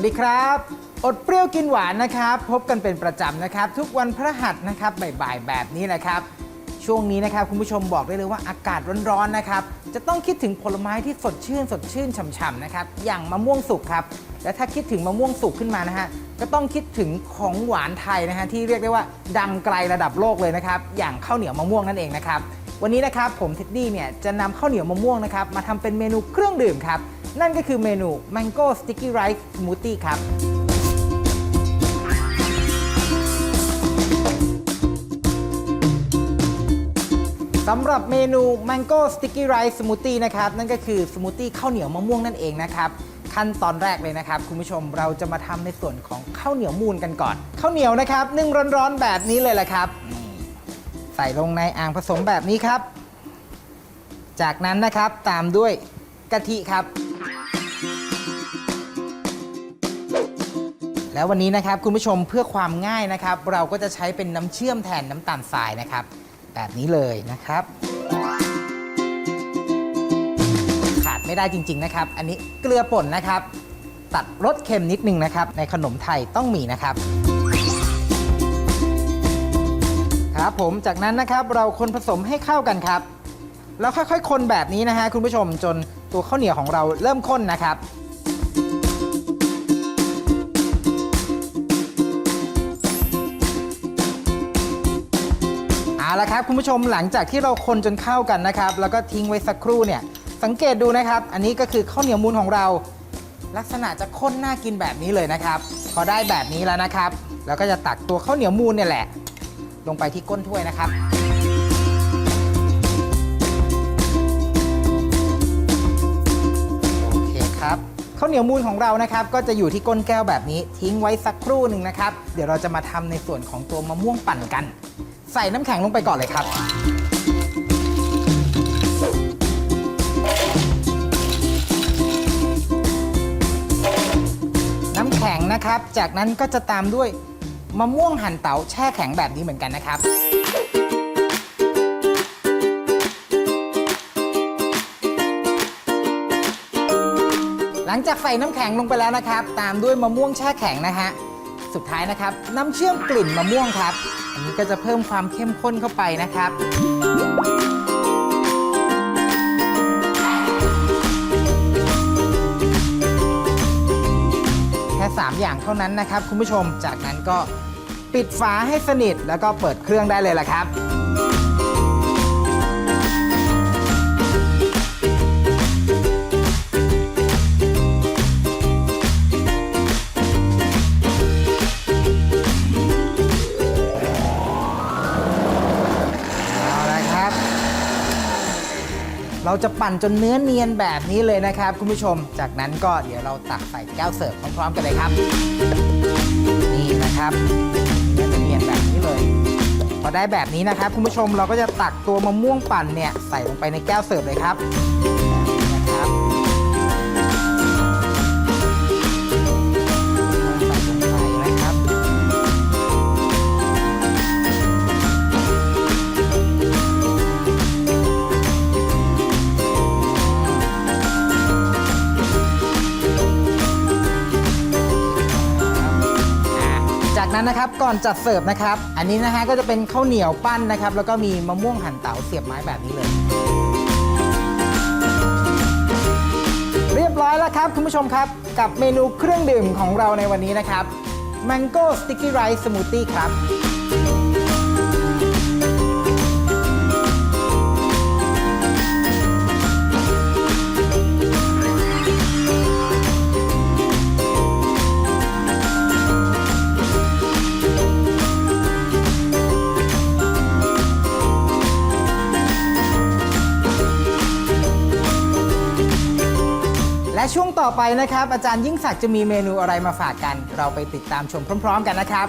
วัสดีครับ อดเปรี้ยวกินหวานนะครับ พบกันเป็นประจำนะครับ ทุกวันพระหัสนะครับบ่ายๆแบบนี้นะครับ ช่วงนี้นะครับคุณผู้ชมบอกได้เลยว่าอากาศร้อนๆนะครับ จะต้องคิดถึงผลไม้ที่สดชื่น สดชื่นฉ่ำๆนะครับ อย่างมะม่วงสุกครับ และถ้าคิดถึงมะม่วงสุกขึ้นมานะฮะก็ต้องคิดถึงของหวานไทยนะฮะที่เรียกได้ว่าดังไกลระดับโลกเลยนะครับ อย่างข้าวเหนียวมะม่วงนั่นเองนะครับ วันนี้นะครับผมเท็ดดี้เนี่ยจะนำข้าวเหนียวมะม่วงนะครับมาทำเป็นเมนูเครื่องดื่มครับ นั่นก็คือเมนู Mango Sticky Rice Smoothie ครับ สำหรับเมนู Mango Sticky Rice Smoothie นะครับ นั่นก็คือสมูทตี้ข้าวเหนียวมะม่วงนั่นเองนะครับ ขั้นตอนแรกเลยนะครับ คุณผู้ชมเราจะมาทำในส่วนของข้าวเหนียวมูนกันก่อน ข้าวเหนียวนะครับนึ่งร้อนๆแบบนี้เลยแหละครับ ส่ลงในอ่างผสมแบบนี้ครับ จากนั้นนะครับตามด้วยกะทิครับ แล้ววันนี้นะครับคุณผู้ชมเพื่อความง่ายนะครับ เราก็จะใช้เป็นน้ำเชื่อมแทนน้ำตาลทรายนะครับ แบบนี้เลยนะครับขาดไม่ได้จริง ๆนะครับ อันนี้เกลือป่นนะครับ ตัดรสเค็มนิดนึงนะครับ ในขนมไทยต้องมีนะครับ ครับผมจากนั้นนะครับเราคนผสมให้เข้ากันครับ แล้วค่อยๆ คนแบบนี้นะฮะคุณผู้ชมจนตัวข้าวเหนียวของเราเริ่มข้นนะครับ เอาละครับคุณผู้ชมหลังจากที่เราคนจนเข้ากันนะครับ แล้วก็ทิ้งไว้สักครู่เนี่ย สังเกตดูนะครับ อันนี้ก็คือข้าวเหนียวมูนของเรา ลักษณะจะข้นน่ากินแบบนี้เลยนะครับ พอได้แบบนี้แล้วนะครับแล้วก็จะตักตัวข้าวเหนียวมูนเนี่ยแหละ ลงไปที่ก้นถ้วยนะครับ โอเคครับข้าวเหนียวมูนของเรานะครับ ก็จะอยู่ที่ก้นแก้วแบบนี้ ทิ้งไว้สักครู่หนึ่งนะครับ เดี๋ยวเราจะมาทำในส่วนของตัวมะม่วงปั่นกัน ใส่น้ำแข็งลงไปก่อนเลยครับ น้ำแข็งนะครับ จากนั้นก็จะตามด้วย มะม่วงหั่นเตาแช่แข็งแบบนี้เหมือนกันนะครับ หลังจากใส่น้ำแข็งลงไปแล้วนะครับ ตามด้วยมะม่วงแช่แข็งนะฮะสุดท้ายนะครับน้ำเชื่อมกลิ่นมะม่วงครับ อันนี้ก็จะเพิ่มความเข้มข้นเข้าไปนะครับ 3 อย่างเท่านั้นนะครับคุณผู้ชม จากนั้นก็ปิดฝาให้สนิทแล้วก็เปิดเครื่องได้เลยละครับ เราจะปั่นจนเนื้อเนียนแบบนี้เลยนะครับ คุณผู้ชม จากนั้นก็เดี๋ยวเราตักใส่แก้วเสิร์ฟพร้อมๆกันเลยครับ นี่นะครับเนื้อจะเนียนแบบนี้เลย พอได้แบบนี้นะครับ คุณผู้ชมเราก็จะตักตัวมะม่วงปั่นเนี่ยใส่ลงไปในแก้วเสิร์ฟเลยครับ นั้นนะครับก่อนจัดเสิร์ฟนะครับ อันนี้นะฮะก็จะเป็นข้าวเหนียวปั้นนะครับ แล้วก็มีมะม่วงหั่นเต๋าเสียบไม้แบบนี้เลย เรียบร้อยแล้วครับคุณผู้ชมครับ กับเมนูเครื่องดื่มของเราในวันนี้นะครับ Mango Sticky Rice Smoothie ครับ ต่อไปนะครับ อาจารย์ยิ่งศักดิ์จะมีเมนูอะไรมาฝากกัน เราไปติดตามชมพร้อม ๆ กันนะครับ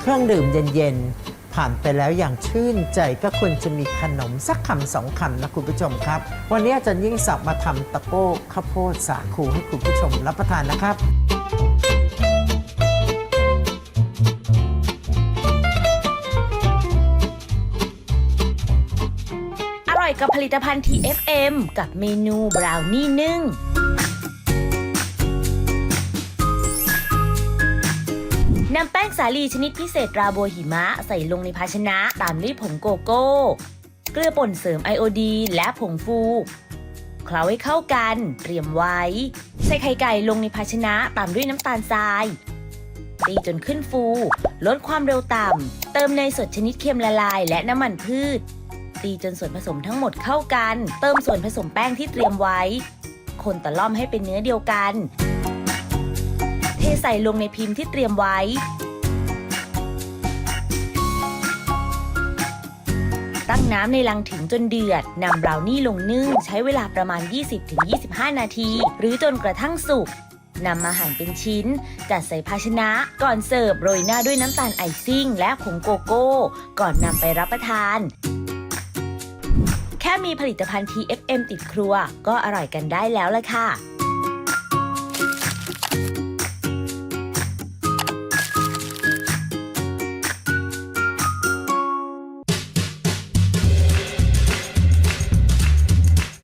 เครื่องดื่มเย็นๆ ผ่านไปแล้วอย่างชื่นใจก็ควรจะมีขนมสักคำสองคำนะคุณผู้ชมครับ วันนี้อาจารย์ยิ่งศักดิ์มาทำตะโก้ข้าวโพดสาคูให้คุณผู้ชมรับประทานนะครับอร่อยกับผลิตภัณฑ์ TFM กับเมนูบราวนี่นึ่ง นำแป้งสาลีชนิดพิเศษราโบวหิมะใส่ลงในภาชนะตามด้วยผงโกโก้ เกลือป่นเสริมไอโอดีนและผงฟู เคล้าให้เข้ากันเตรียมไว้ ใส่ไข่ไก่ลงในภาชนะตามด้วยน้ำตาลทรายตีจนขึ้นฟู ลดความเร็วต่ำ เติมเนยสดชนิดเค็มละลายและน้ำมันพืช ตีจนส่วนผสมทั้งหมดเข้ากัน เติมส่วนผสมแป้งที่เตรียมไว้ คนตะล่อมให้เป็นเนื้อเดียวกัน เทใส่ลงในพิมพ์ที่เตรียมไว้ ตั้งน้ำในลังถึงจนเดือดนำบราวนี่ลงนึ่ง ใช้เวลาประมาณ 20-25 นาที หรือจนกระทั่งสุกนำมาหั่นเป็นชิ้น จัดใส่ภาชนะก่อนเสิร์ฟโรยหน้าด้วยน้ำตาลไอซิ่ง และผงโกโก้ ก่อนนำไปรับประทาน แค่มีผลิตภัณฑ์ TFM ติดครัว ก็อร่อยกันได้แล้วละค่ะ